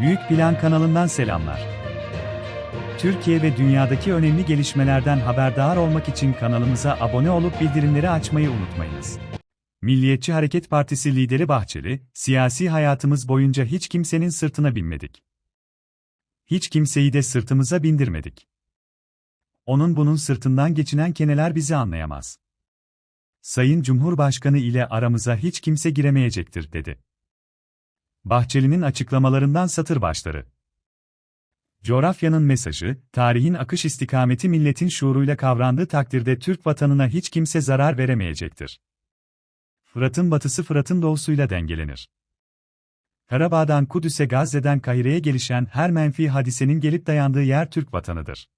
Büyük Plan kanalından selamlar. Türkiye ve dünyadaki önemli gelişmelerden haberdar olmak için kanalımıza abone olup bildirimleri açmayı unutmayınız. Milliyetçi Hareket Partisi lideri Bahçeli, siyasi hayatımız boyunca hiç kimsenin sırtına binmedik. Hiç kimseyi de sırtımıza bindirmedik. Onun bunun sırtından geçinen keneler bizi anlayamaz. Sayın Cumhurbaşkanı ile aramıza hiç kimse giremeyecektir, dedi. Bahçeli'nin açıklamalarından satır başları. Coğrafyanın mesajı, tarihin akış istikameti milletin şuuruyla kavrandığı takdirde Türk vatanına hiç kimse zarar veremeyecektir. Fırat'ın batısı Fırat'ın doğusuyla dengelenir. Karabağ'dan Kudüs'e Gazze'den Kahire'ye gelişen her menfi hadisenin gelip dayandığı yer Türk vatanıdır.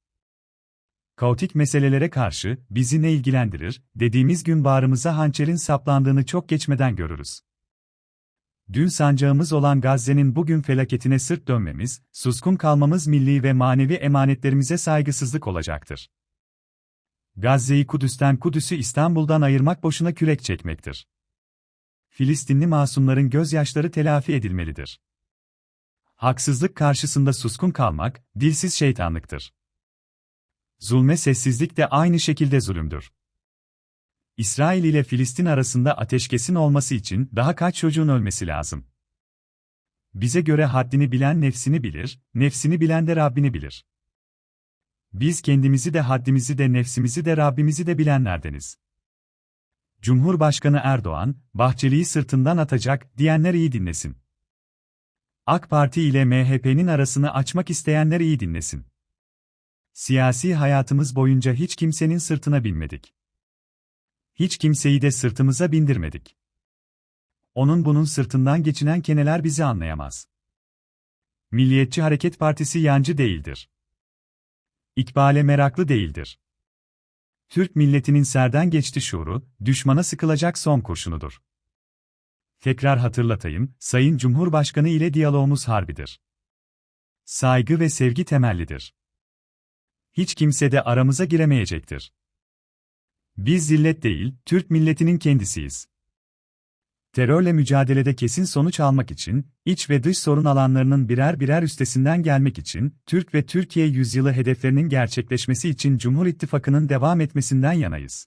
Kaotik meselelere karşı, bizi ne ilgilendirir, dediğimiz gün bağrımıza hançerin saplandığını çok geçmeden görürüz. Dün sancağımız olan Gazze'nin bugün felaketine sırt dönmemiz, suskun kalmamız milli ve manevi emanetlerimize saygısızlık olacaktır. Gazze'yi Kudüs'ten Kudüs'ü İstanbul'dan ayırmak boşuna kürek çekmektir. Filistinli masumların gözyaşları telafi edilmelidir. Haksızlık karşısında suskun kalmak, dilsiz şeytanlıktır. Zulme sessizlik de aynı şekilde zulümdür. İsrail ile Filistin arasında ateşkesin olması için daha kaç çocuğun ölmesi lazım? Bize göre haddini bilen nefsini bilir, nefsini bilen de Rabbini bilir. Biz kendimizi de haddimizi de nefsimizi de Rabbimizi de bilenlerdeniz. Cumhurbaşkanı Erdoğan, Bahçeli'yi sırtından atacak diyenler iyi dinlesin. AK Parti ile MHP'nin arasını açmak isteyenler iyi dinlesin. Siyasi hayatımız boyunca hiç kimsenin sırtına binmedik. Hiç kimseyi de sırtımıza bindirmedik. Onun bunun sırtından geçinen keneler bizi anlayamaz. Milliyetçi Hareket Partisi yancı değildir. İkbale meraklı değildir. Türk milletinin serden geçti şuuru, düşmana sıkılacak son kurşunudur. Tekrar hatırlatayım, Sayın Cumhurbaşkanı ile diyalogumuz harbidir. Saygı ve sevgi temellidir. Hiç kimse de aramıza giremeyecektir. Biz zillet değil, Türk milletinin kendisiyiz. Terörle mücadelede kesin sonuç almak için, iç ve dış sorun alanlarının birer birer üstesinden gelmek için, Türk ve Türkiye yüzyılı hedeflerinin gerçekleşmesi için Cumhur İttifakı'nın devam etmesinden yanayız.